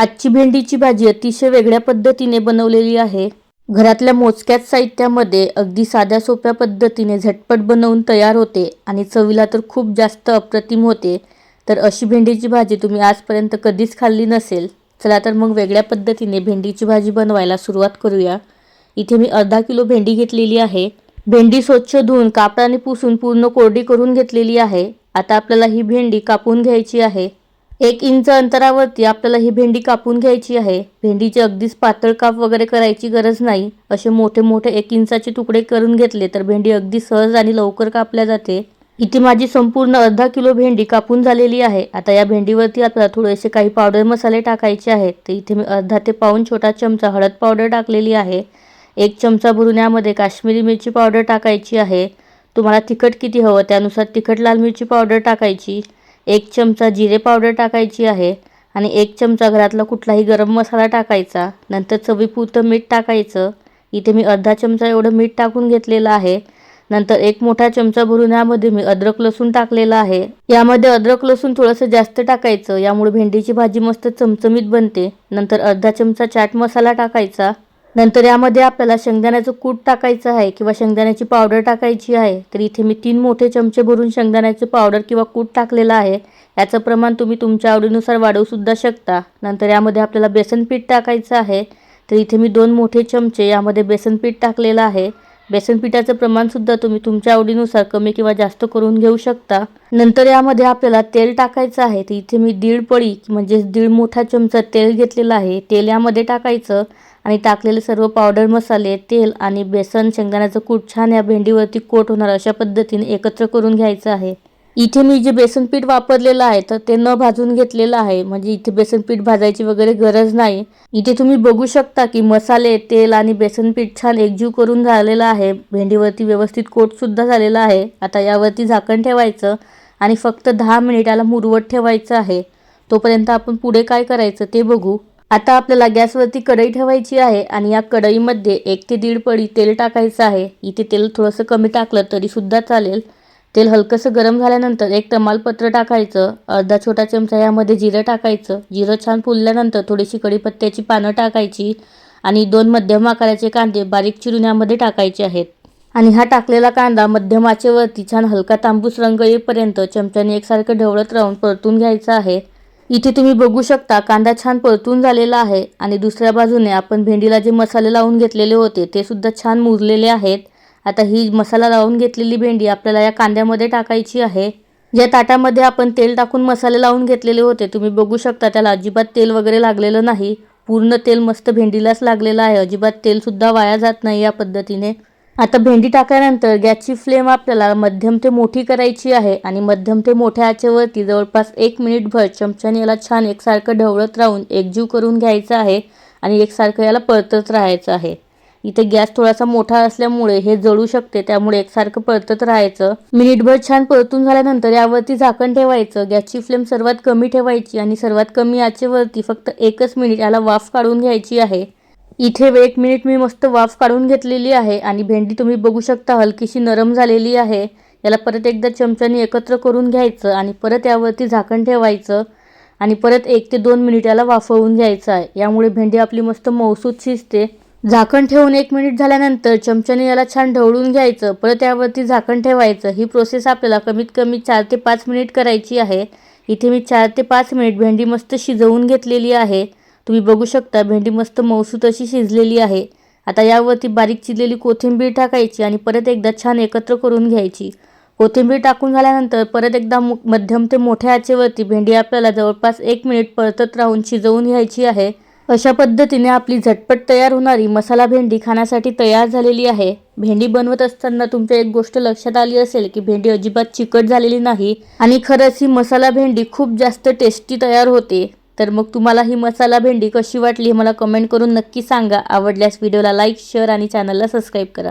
आजची भेंडीची भाजी अतिशय वेगळ्या पद्धतीने बनवलेली आहे. घरातल्या मोजक्याच साहित्यामध्ये अगदी साध्या सोप्या पद्धतीने झटपट बनवून तयार होते आणि चवीला तर खूप जास्त अप्रतिम होते. तर अशी भेंडीची भाजी तुम्ही आजपर्यंत कधीच खाल्ली नसेल चला तर मग वेगळ्या पद्धतीने भेंडीची भाजी बनवायला सुरुवात करूया. इथे मी अर्धा किलो भेंडी घेतलेली आहे. भेंडी स्वच्छ धुवून कापडाने पुसून पूर्ण कोरडी करून घेतलेली आहे. आता आपल्याला ही भेंडी कापून घ्यायची आहे. एक इंच अंतरावरती आपल्याला ही भेंडी कापून घ्यायची आहे. भेंडीची अगदीच पातळ काप वगैरे करायची गरज नाही. असे मोठे मोठे एक इंचाचे तुकडे करून घेतले तर भेंडी अगदी सहज आणि लवकर कापल्या जाते. इथे माझी संपूर्ण अर्धा किलो भेंडी कापून झालेली आहे. आता या भेंडीवरती आपल्याला थोडेसे काही पावडर मसाले टाकायचे आहेत. तर इथे मी अर्धा ते पाऊन छोटा चमचा हळद पावडर टाकलेली आहे. एक चमचा भरून यामध्ये काश्मीरी मिरची पावडर टाकायची आहे. तुम्हाला तिखट किती हवं त्यानुसार तिखट लाल मिरची पावडर टाकायची. एक चमचा जिरे पावडर टाकायची आहे आणि एक चमचा घरातला कुठलाही गरम मसाला टाकायचा. नंतर चवीपुरतं मीठ टाकायचं. इथे मी अर्धा चमचा एवढं मीठ टाकून घेतलेलं आहे. नंतर एक मोठा चमचा भरून यामध्ये मी अद्रक लसूण टाकलेला आहे. यामध्ये अद्रक लसूण थोडंसं जास्त टाकायचं. यामुळे भेंडीची भाजी मस्त चमचमीत बनते. नंतर अर्धा चमचा चाट मसाला टाकायचा. नंतर यामध्ये आपल्याला शेंगदाण्याचं कूट टाकायचं आहे किंवा शेंगदाण्याची पावडर टाकायची आहे तर इथे मी तीन मोठे चमचे भरून शेंगदाण्याचे पावडर किंवा कूट टाकलेलं आहे. याचं प्रमाण तुम्ही तुमच्या आवडीनुसार वाढवूसुद्धा शकता. नंतर यामध्ये आपल्याला बेसन पीठ टाकायचं आहे तर इथे मी दोन मोठे चमचे यामध्ये बेसन पीठ टाकलेलं आहे. बेसन पिठाचं प्रमाणसुद्धा तुम्ही तुमच्या आवडीनुसार कमी किंवा जास्त करून घेऊ शकता. नंतर यामध्ये आपल्याला तेल टाकायचं आहे. तर इथे मी दीड पळी म्हणजेच दीड मोठा चमचा तेल घेतलेला आहे. तेल यामध्ये टाकायचं आणि टाकलेले सर्व पावडर मसाले तेल आणि बेसन शेंगदाण्याचं कूट छान या भेंडीवरती कोट होणार अशा पद्धतीने एकत्र करून घ्यायचं आहे. इथे मी जे बेसन पीठ वापरलेलं आहे तर ते न भाजून घेतलेलं आहे. म्हणजे इथे बेसन पीठ भाजायची वगैरे गरज नाही. इथे तुम्ही बघू शकता की मसाले तेल आणि बेसन पीठ छान एकजीव करून झालेलं आहे. भेंडीवरती व्यवस्थित कोटसुद्धा झालेला आहे. आता यावरती झाकण ठेवायचं आणि फक्त दहा मिनिटाला मुरवत ठेवायचं आहे. तोपर्यंत आपण पुढे काय करायचं ते बघू. आता आपल्याला गॅसवरती कढई ठेवायची आहे आणि या कढईमध्ये एक ते दीड पडी तेल टाकायचं आहे. इथे तेल थोडंसं कमी टाकलं तरीसुद्धा चालेल. तेल हलकंसं गरम झाल्यानंतर एक तमालपत्र टाकायचं अर्धा छोटा चमचा यामध्ये जिरं टाकायचं. जिरं छान फुलल्यानंतर थोडीशी कढीपत्त्याची पानं टाकायची आणि दोन मध्यम आकाराचे कांदे बारीक चिरून यामध्ये टाकायचे आहेत. आणि हा टाकलेला कांदा मध्यम आचेवरती छान हलका तांबूस रंग येईपर्यंत चमच्याने एकसारखं ढवळत राहून परतून घ्यायचं आहे. इथे तुम्ही बघू शकता कांदा छान परतून झालेला आहे आणि दुसऱ्या बाजूने आपण भेंडीला जे मसाले लावून घेतलेले होते ते सुद्धा छान मुरलेले आहेत. आता ही मसाला लावून घेतलेली भेंडी आपल्याला या कांद्यामध्ये टाकायची आहे. या ताटामध्ये आपण तेल टाकून मसाले लावून घेतलेले होते. तुम्ही बघू शकता त्याला अजिबात तेल वगैरे लागलेलं नाही. पूर्ण तेल मस्त भेंडीलाच लागलेलं आहे. अजिबात तेलसुद्धा वाया जात नाही या पद्धतीने. आता भेंडी टाकल्यानंतर गॅसची फ्लेम आपल्याला मध्यम ते मोठी करायची आहे आणि मध्यम ते मोठ्या आचेवरती जवळपास एक मिनिटभर चमच्याने याला छान एकसारखं ढवळत राहून एकजीव करून घ्यायचं आहे आणि एकसारखं याला परतत राहायचं आहे. इथे गॅस थोडासा मोठा असल्यामुळे हे जळू शकते त्यामुळे एकसारखं परतत राहायचं. मिनिटभर छान परतून झाल्यानंतर यावरती झाकण ठेवायचं. गॅसची फ्लेम सर्वात कमी ठेवायची आणि सर्वात कमी आचेवरती फक्त एकच मिनिट याला वाफ काढून घ्यायची आहे. इथे एक मिनिट मी मस्त वाफ काढून घेतलेली आहे आणि भेंडी तुम्ही बघू शकता हलकीशी नरम झालेली आहे. याला परत एकदा चमच्याने एकत्र करून घ्यायचं आणि परत यावरती झाकण ठेवायचं आणि परत एक ते दोन मिनिट याला वाफवून घ्यायचं आहे. यामुळे भेंडी आपली मस्त मौसूद शिजते. झाकण ठेवून एक मिनिट झाल्यानंतर चमच्याने याला छान ढवळून घ्यायचं परत यावरती झाकण ठेवायचं. ही प्रोसेस आपल्याला कमीत कमी चार ते पाच मिनिट करायची आहे. इथे मी चार ते पाच मिनिट भेंडी मस्त शिजवून घेतलेली आहे. तुम्ही बघू शकता भेंडी मस्त मौसूत अशी शिजलेली आहे. आता यावरती बारीक चिरलेली कोथिंबीर टाकायची आणि परत एकदा छान एकत्र करून घ्यायची. कोथिंबीर टाकून झाल्यानंतर परत एकदा मध्यम ते मोठ्या आचेवरती भेंडी आपल्याला जवळपास एक मिनिट परतत राहून शिजवून घ्यायची आहे. अशा पद्धतीने आपली झटपट तयार होणारी मसाला भेंडी खाण्यासाठी तयार झालेली आहे. भेंडी बनवत असताना तुमच्या एक गोष्ट लक्षात आली असेल की भेंडी अजिबात चिकट झालेली नाही आणि खरंच ही मसाला भेंडी खूप जास्त टेस्टी तयार होते. तर मग तुम्हाला ही मसाला भेंडी कशी वाटली हे मला कमेंट करून नक्की सांगा. आवडल्यास व्हिडिओला लाईक शेअर आणि चॅनलला सबस्क्राईब करा.